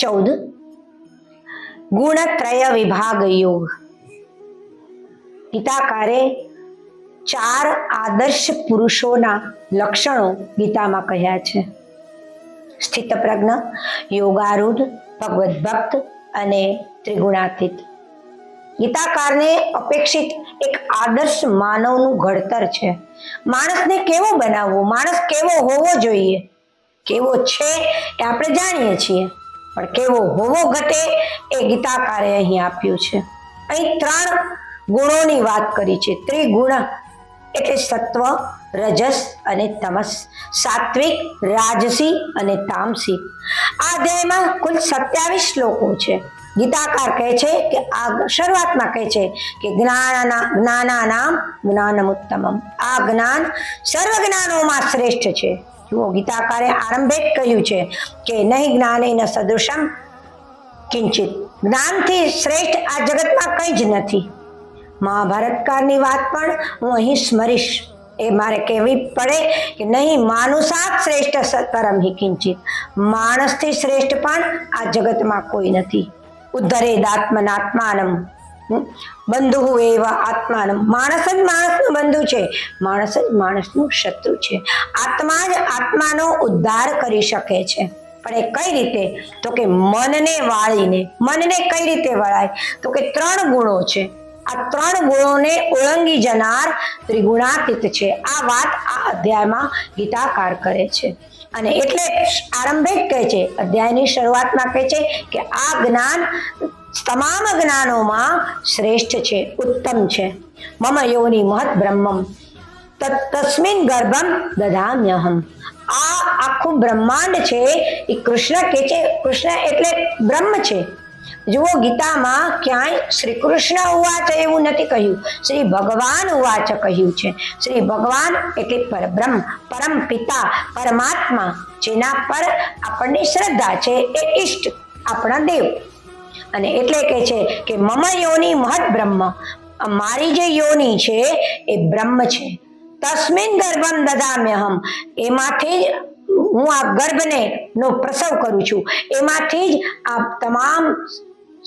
ચૌદ ગુણત્રય વિભાગ યોગ ગીતાકારે ચાર આદર્શ પુરુષોના લક્ષણો ગીતામાં કહ્યા છે સ્થિતપ્રજ્ઞ યોગારૂઢ ભગવદ ભક્ત અને ત્રિગુણાતીત ગીતાકારને અપેક્ષિત એક આદર્શ માનવનું ઘડતર છે। માણસને કેવો બનાવવો, માણસ કેવો હોવો જોઈએ, કેવો છે એ આપણે જાણીએ છીએ। પણ કેવો હોવો ઘટે એ ગીતાકારે અહીં આપ્યું છે. અહીં ત્રણ ગુણોની વાત કરી છે. ત્રિગુણ એટલે સત્વ, રજસ અને તમસ. સાત્વિક, રાજસી અને તામસી. આ અધ્યાયમાં કુલ સત્યાવીસ શ્લોકો છે. ગીતાકાર કહે છે કે આ શરૂઆતમાં કહે છે કે જ્ઞાનના જ્ઞાનાનામ જ્ઞાનમુત્તમમ. આ જ્ઞાન સર્વ જ્ઞાનોમાં શ્રેષ્ઠ છે. જુઓ, ગીતાકારે આરંભે જ કહ્યું છે કે નહીં જ્ઞાન ન સદૃશમ, કિંચિત. જ્ઞાનથી શ્રેષ્ઠ આ જગતમાં કંઈ જ નથી. મહાભારતકારની વાત પણ હું અહીં સ્મરીશ. એ મારે કહેવી પડે કે નહીં, માનુષા શ્રેષ્ઠ સતરમ હિ, કિંચિત. માણસથી શ્રેષ્ઠ પણ આ જગતમાં કોઈ નથી. ઉદ્ધરેદાત્મનાત્માનમ હમ? બંધુ એવા આત્માનું માણસ જ માણસનો બંધુ છે. માણસ જ માણસનું શત્રુ છે. આત્મા જ આત્માનો ઉદ્ધાર કરી શકે છે. પણ એ કઈ રીતે? તો કે મનને વાળીને, મનને કઈ રીતે વળાય? તો કે ત્રણ ગુણો છે. આ ત્રણ ગુણોને ઓળંગી જનાર ત્રિગુણાતીત છે. આ વાત આ અધ્યાયમાં ગીતાકાર કરે છે. અને એટલે આરંભે કહે છે, અધ્યાયની શરૂઆતમાં કહે છે કે આ જ્ઞાન તમામ જ્ઞાનોમાં શ્રેષ્ઠ છે, ઉત્તમ છે. મમ યોની મહત બ્રહ્મમ તસ્મિન ગર્ભમ દધામ્યહમ. આ આખું બ્રહ્માંડ છે એ કૃષ્ણ કે છે, કૃષ્ણ એટલે બ્રહ્મ છે. જુઓ ગીતામાં ક્યાંય શ્રી કૃષ્ણ ઉવાચ એવું નથી કહ્યું. શ્રી ભગવાન ઉવાચ કહ્યું છે. શ્રી ભગવાન એટલે પરબ્રહ્મ, પરમ પિતા, પરમાત્મા, જેના પર આપણને શ્રદ્ધા છે, એ ઈષ્ટ આપણા દેવ. અને એટલે કે છે કે મમ યોની મહત બ્રહ્મ. મારી જે યોની છે, એ બ્રહ્મ છે. તસ્મિન ગર્ભમ દદામ્યહમ એમાંથી જ હું આ ગર્ભને નો પ્રસવ કરું છું. એમાંથી જ આ તમામ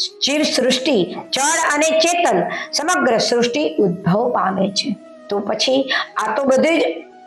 જીવ સૃષ્ટિ, જળ અને ચેતન સમગ્ર સૃષ્ટિ ઉદ્ભવ પામે છે. તો પછી આ તો બધું જ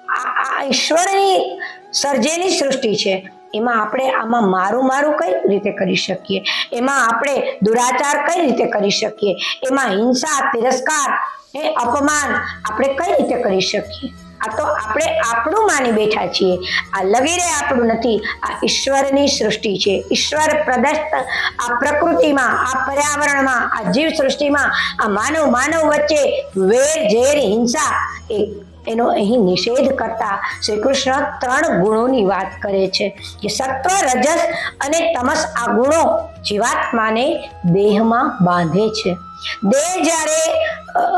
આ ઈશ્વરની સર્જેલી સૃષ્ટિ છે. એમાં આપણે આમાં મારું મારું કઈ રીતે કરી શકીએ? એમાં આપણે દુરાચાર કઈ રીતે કરી શકીએ? એમાં હિંસા, તિરસ્કાર એ અપમાન આપણે કઈ રીતે કરી શકીએ? આ તો આપણે આપણું માની બેઠા છીએ. આ લગીરે આપણું નથી. આ ઈશ્વરની સૃષ્ટિ છે. ઈશ્વર પ્રદસ્ત આ પ્રકૃતિમાં, આ પર્યાવરણમાં, આ જીવ સૃષ્ટિમાં આ માનવ માનવ વચ્ચે વેર ઝેર હિંસા એ એનો અહીં નિષેધ કરતા શ્રી કૃષ્ણ ત્રણ ગુણોની વાત કરે છે કે સત્વ, રજસ અને તમસ આ ગુણો જીવાત્માને દેહમાં બાંધે છે. દેહ જ્યારે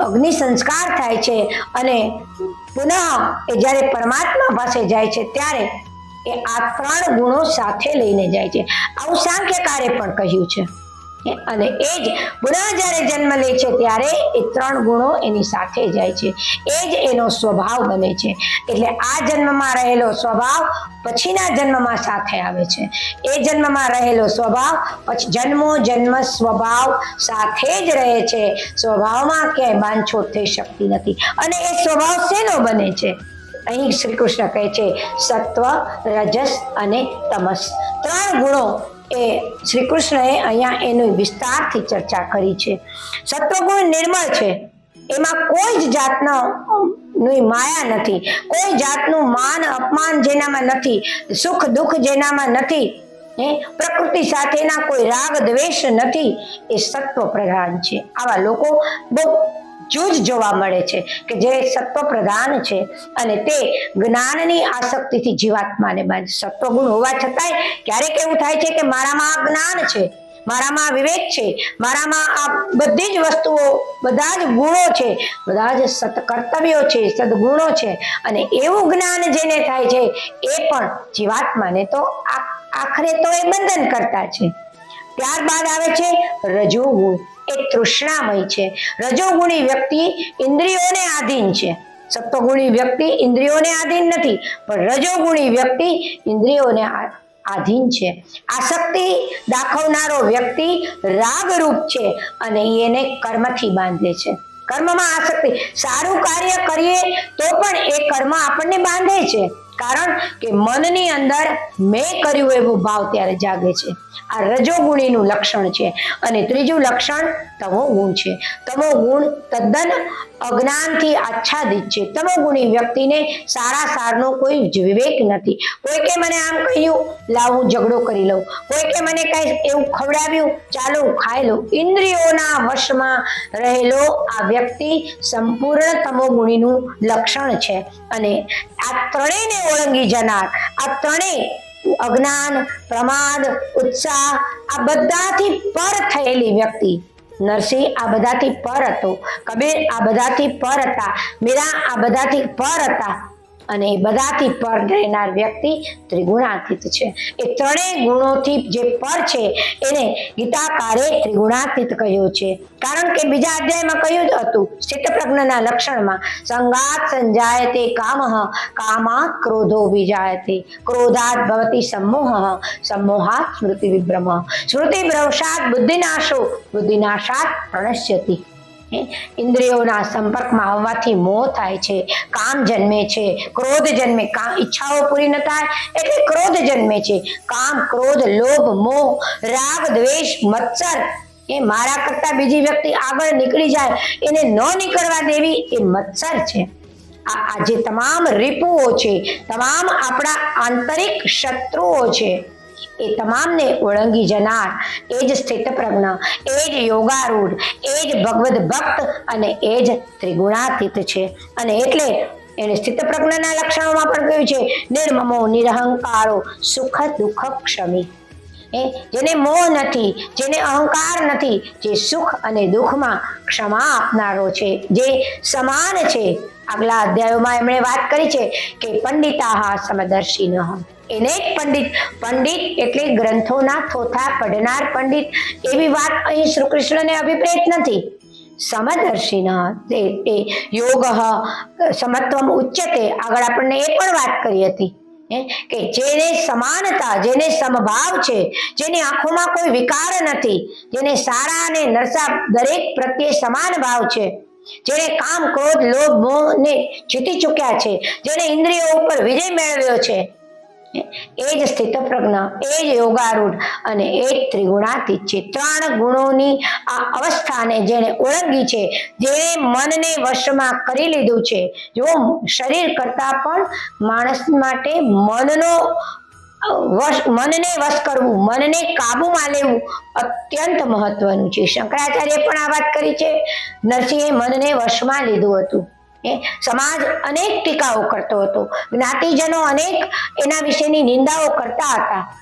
અગ્નિ સંસ્કાર થાય છે અને પુનઃ એ જ્યારે પરમાત્મા પાસે જાય છે ત્યારે એ આ ત્રણ ગુણો સાથે લઈને જાય છે. આવું સાંખ્યકારે પણ કહ્યું છે. અને એ જ પુનઃ જ્યારે જન્મ લે છે ત્યારે એ ત્રણ ગુણો એની સાથે જાય છે. એ જ એનો સ્વભાવ બને છે. એટલે આ જન્મમાં રહેલો સ્વભાવ પછીના જન્મમાં સાથે આવે છે. એ જન્મમાં રહેલો સ્વભાવ પછી જન્મો જન્મ સ્વભાવ સાથે જ રહે છે. સ્વભાવમાં ક્યાંય બાંધછોડ થઈ શકતી નથી. અને એ સ્વભાવ શેનો બને છે? અહીં શ્રી કૃષ્ણ કહે છે, સત્વ, રજસ અને તમસ. ત્રણ ગુણો એ શ્રી કૃષ્ણએ અહીંયા એની વિસ્તારથી ચર્ચા કરી છે. સત્વગુણ નિર્મળ છે. એમાં કોઈ જ જાતનો માયા નથી. કોઈ જાતનું માન, અપમાન જેનામાં નથી. સુખ, દુઃખ જેનામાં નથી. હે? પ્રકૃતિ સાથેના કોઈ રાગ, દ્વેષ નથી. એ સત્વ પ્રધાન છે. આવા લોકો બહુ જૂજ જોવા મળે છે કે જે સત્વ પ્રધાન છે અને તે જ્ઞાનની આસક્તિથી જીવાત્માને સત્વગુણ હોવા છતાંય ક્યારેક એવું થાય છે કે મારામાં આ જ્ઞાન છે, મારામાં વિવેક છે, મારામાં આ બધી જ વસ્તુઓ, બધા જ ગુણો છે, બધા જ સત્કર્તવ્યો છે, સદગુણો છે અને એવું જ્ઞાન જેને થાય છે એ પણ જીવાત્માને તો આખરે તો એ બંધન કરતા છે. ત્યારબાદ આવે છે રજોગુણ. એ તૃષ્ણામય છે. રજોગુણી વ્યક્તિ ઇન્દ્રિયોને આધીન છે. સત્વગુણી વ્યક્તિ ઇન્દ્રિયોને આધીન નથી, પણ રજોગુણી વ્યક્તિ ઇન્દ્રિયોને આધીન છે. આસક્તિ દાખવનારો વ્યક્તિ રાગરૂપ છે અને એને કર્મથી બાંધે છે. કર્મમાં આસક્તિ, સારું કાર્ય કરીએ તો પણ એ કર્મ આપણને બાંધે છે. કારણ કે મનની અંદર મેં કર્યું એવો ભાવ ત્યારે જાગે છે. આ રજોગુણીનું લક્ષણ છે. અને ત્રીજું લક્ષણ તમો ગુણ છે. તમો ગુણ તદ્દન અજ્ઞાનથી આચ્છાદિત છે. તમો ગુણી વ્યક્તિને સારા સારનો કોઈ વિવેક નથી. કોઈકે મને આમ કહ્યું, લાવું, ઝઘડો કરી લઉં. કોઈ કે મને કઈ એવું ખવડાવ્યું, ચાલો ખાઈ લઉં. ઇન્દ્રિયોના વશમાં રહેલો આ વ્યક્તિ સંપૂર્ણ તમો ગુણીનું લક્ષણ છે. અને આ ત્રણેયને ઓળંગી જનાર. આ ત્રણેય અજ્ઞાન, પ્રમાદ, ઉત્સાહ, આ બધાથી પર થયેલી વ્યક્તિ. નરસિંહ આ બધાથી પર હતો. કબીર આ બધાથી પર હતા. મીરા આ બધાથી પર હતા. અને એ બધાથી પર રહેનાર વ્યક્તિ ત્રિગુણાતીત છે. એ ત્રણેય ગુણોથી જે પર છે, એને ગીતાકારે ત્રિગુણાતીત કહ્યો છે. કારણ કે બીજા અધ્યાયમાં કહ્યું જ હતું સ્થિતપ્રજ્ઞના લક્ષણમાં, સંગાત સંજાયતે કામ, કામાત ક્રોધો વિજાયતે. ક્રોધાત ભવતી સમોહ સમોહાત સ્મૃતિ વિભ્રમ. સ્મૃતિ ભ્રવશાત બુદ્ધિનાશો બુદ્ધિનાશાત પ્રણશ્યતિ? ઇન્દ્રિયોના સંપર્કમાં આવવાથી મોહ થાય છે, કામ જન્મે છે, ક્રોધ જન્મે કામ ઈચ્છાઓ પૂરી ન થાય, એટલે ક્રોધ જન્મે છે. કામ, ક્રોધ, લોભ, મોહ, રાગ, દ્વેષ, મત્સર, એ મારા કરતા બીજી વ્યક્તિ આગળ નીકળી જાય, એને ન નીકળવા દેવી, એ મત્સર છે. આ આજે તમામ રીપુઓ છે, તમામ આપણા આંતરિક શત્રુઓ છે. એ તમામને ઓળંગી જનાર. એ જ સ્થિતપ્રજ્ઞ એ જ યોગારૂઢ, એ જ ભગવદ ભક્ત અને એ જ ત્રિગુણાતીત છે. અને એટલે એને સ્થિતપ્રજ્ઞના લક્ષણોમાં પણ કહ્યું છે, નિર્મમો, નિરહંકારો, સુખ દુઃખ ક્ષમી જેને મોહ નથી, જેને અહંકાર નથી, જે સુખ અને દુઃખમાં ક્ષમા આપનારો છે, જે સમાન છે. આગલા અધ્યાયોમાં એમણે વાત કરી છે કે પંડિતાહ સમદર્શિન. એને જ પંડિત પંડિત એટલે ગ્રંથોના થોથા પઢનાર પંડિત એવી વાત અહીં શ્રી કૃષ્ણને અભિપ્રેત નથી. સમદર્શિન તે યોગ સમત્વમ ઉચ્ચતે આગળ આપણને એ પણ વાત કરી હતી. હે? કે જેને સમાનતા, જેને સમભાવ છે, જેની આંખોમાં કોઈ વિકાર નથી, જેને સારા અને નરસા દરેક પ્રત્યે સમાન ભાવ છે જેને કામ, ક્રોધ, લોભ, મોહ ને જીતી ચૂક્યા છે જેને ઇન્દ્રિયો ઉપર વિજય મેળવ્યો છે એ જ સ્થિતપ્રજ્ઞ, એ જ યોગારૂઢ અને એ જ ત્રિગુણાતીત છે. ત્રણ ગુણોની આ અવસ્થાને જેણે ઓળંગી છે, જેણે મનને વશમાં કરી લીધું છે. જો શરીર કરતા પણ માણસ માટે મનનો વશ, મનને વશ કરવું, મનને કાબુમાં લેવું અત્યંત મહત્વનું છે. શંકરાચાર્ય પણ આ વાત કરી છે. નરસિંહે મનને વશમાં લીધું હતું. સમાજ અનેક ટીકાઓ કરતો હતો. જ્ઞાતિજનો અનેક એના વિશેની નિંદાઓ કરતા હતા.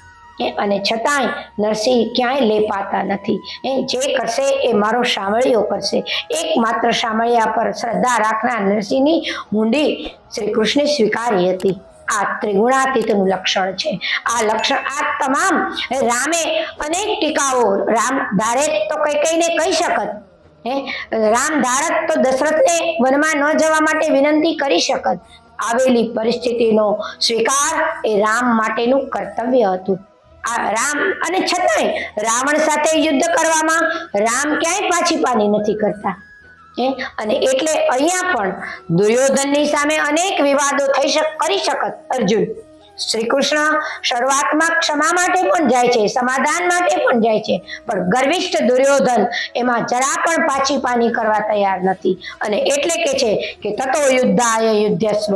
અને છતાંય નરસિંહ ક્યાંય લેપાતા નથી. એ જે કરશે એ મારો શામળિયો કરશે. એકમાત્ર શામળિયા પર શ્રદ્ધા રાખનાર નરસિંહની ઊંડી શ્રી કૃષ્ણે સ્વીકારી હતી. આ ત્રિગુણાતીતનું લક્ષણ છે. આ લક્ષણ આ તમામ રામે અનેક ટીકાઓ રામ ધારે તો કઈ કઈને કહી શકત. હે? રામ ધારક તો દશરથને વનમાં ન જવા માટે વિનંતી કરી શકત. આવેલી પરિસ્થિતિનો સ્વીકાર એ રામ માટેનું કર્તવ્ય હતું. આ રામ અને છતાંય રાવણ સાથે યુદ્ધ કરવામાં રામ ક્યાંય પાછી પાની નથી કરતા? અને એટલે અહીંયા પણ દુર્યોધનની સામે અનેક વિવાદો થઈ કરી શકત અર્જુન. શ્રી કૃષ્ણ શરૂઆતમાં ક્ષમા માટે પણ જાય છે, સમાધાન માટે પણ જાય છે, પણ ગર્વિષ્ઠ દુર્યોધન એમાં જરા પણ પાછી પાની કરવા તૈયાર નથી. અને એટલે કે છે કે તતો યુદ્ધાય યુદ્ધસ્વ,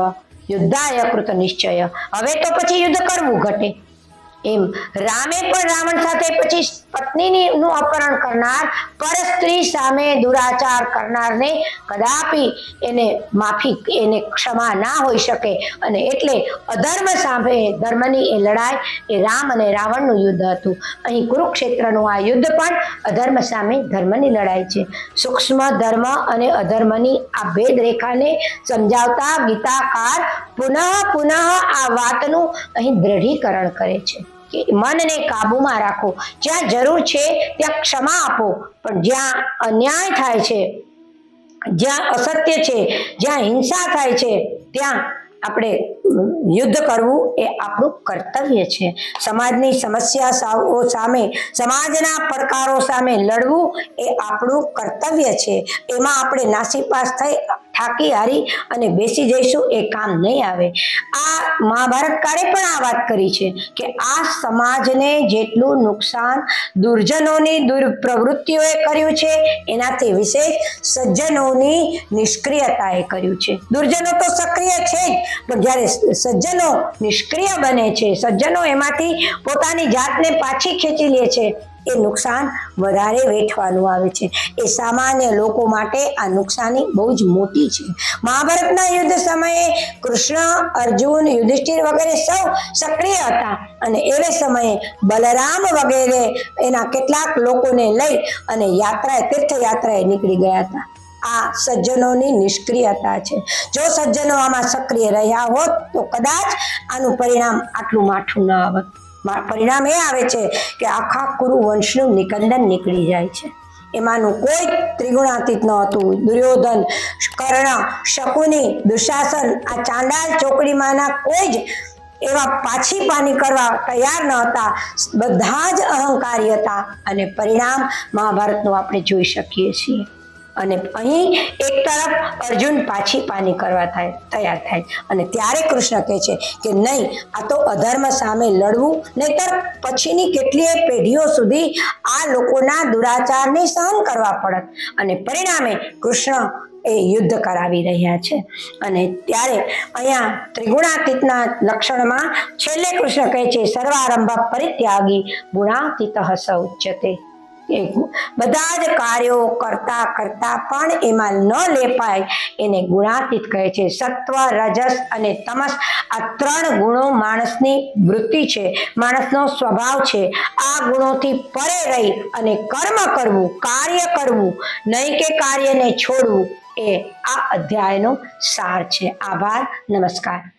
યુદ્ધાય કૃત નિશ્ચય. હવે તો પછી યુદ્ધ કરવું ઘટે. એમ. રામે પણ રાવણ સાથે પછી પત્નીની નું અપહરણ કરનાર, પર સ્ત્રી સામે દુરાચાર કરનારને કદાપી એને માફી, એને ક્ષમા ના હોઈ શકે. અને એટલે અધર્મ સામે ધર્મની એ લડાઈ એ રામ અને રાવણનું યુદ્ધ હતું. અહીં કુરુક્ષેત્રનું આ યુદ્ધ પણ અધર્મ સામે ધર્મની લડાઈ છે. સૂક્ષ્મ ધર્મ અને અધર્મની આ ભેદ રેખાને સમજાવતા ગીતાકાર પુનઃ પુનઃ આ વાતનું અહીં દ્રઢીકરણ કરે છે. કે મનને કાબુમાં રાખો. જ્યાં જરૂર છે ત્યાં ક્ષમા આપો. પણ જ્યાં અન્યાય થાય છે, જ્યાં અસત્ય છે, જ્યાં હિંસા થાય છે, ત્યાં આપણે યુદ્ધ કરવું એ આપણું કર્તવ્ય છે. સમાજની સમસ્યા સામે, સમાજના પડકારો સામે લડવું એ આપણું કર્તવ્ય છે. એમાં આપણે નાસીપાસ થઈ થાકી હારી અને બેસી જઈશું એ કામ નહીં આવે. આ મહાભારત કાળે પણ આ વાત કરી છે કે આ સમાજને જેટલું નુકસાન દુર્જનોની દુર્પ્રવૃત્તિઓએ કર્યું છે, એનાથી વિશેષ સજ્જનોની નિષ્ક્રિયતાએ કર્યું છે. દુર્જનો તો સક્રિય છે જ, પણ જ્યારે સજ્જનો નિષ્ક્રિય બને છે, સજ્જનો એમાંથી પોતાની જાતને પાછી ખેંચી લે છે એ નુકસાન વધારે વેઠવાનું આવે છે. એ સામાન્ય લોકો માટે આ નુકસાની બહુ જ મોટી છે. મહાભારતના યુદ્ધ સમયે કૃષ્ણ, અર્જુન, યુધિષ્ઠિર વગેરે સૌ સક્રિય હતા અને એવે સમયે બલરામ વગેરે એના કેટલાક લોકોને લઈ અને યાત્રાએ, તીર્થયાત્રાએ નીકળી ગયા હતા. આ સજ્જનોની નિષ્ક્રિયતા છે. જો સજ્જનો આમાં સક્રિય રહ્યા હોત તો કદાચ આનું પરિણામ આટલું માઠું ન આવત. પરિણામ એ આવે છે કે આખા કુરુવંશનું નિકંદન નીકળી જાય છે. એમાંનું કોઈ ત્રિગુણાતીત ન હતું. દુર્યોધન, કર્ણ, શકુની, દુશાસન, આ ચાંડાલ ચોકડીમાંના કોઈ જ એવા પાછી પાની કરવા તૈયાર ન હતા. બધા જ અહંકારી હતા અને પરિણામ મહાભારતનું આપણે જોઈ શકીએ છીએ. અને અહીં એક તરફ અર્જુન પાછી પાની કરવા થાય, તૈયાર થાય. અને ત્યારે કૃષ્ણ કહે છે કે નહીં, આ તો અધર્મ સામે લડવું, નહીતર પછીની કેટલીય પેઢીઓ સુધી આ લોકોના દુરાચારને સહન કરવા પડત. અને પરિણામે કૃષ્ણ એ યુદ્ધ કરાવી રહ્યા છે. અને ત્યારે અહીંયા ત્રિગુણાતીતના લક્ષણમાં છેલ્લે કૃષ્ણ કહે છે, સર્વારંભ પરિત્યાગી ગુણાતીત હસ ઉચ્યતે. એ બધા જ કાર્યો કરતા કરતા પણ એમાં ન લેપાય. એને ગુણાતીત કહે છે, સત્વ, રજસ અને તમસ. આ ત્રણ ગુણો માણસની વૃત્તિ છે, માણસનો સ્વભાવ છે. આ ગુણોથી પરે રહી અને કર્મ કરવું, કાર્ય કરવું, નહીં કે કાર્યને છોડવું એ આ અધ્યાયનો સાર છે. આભાર, નમસ્કાર.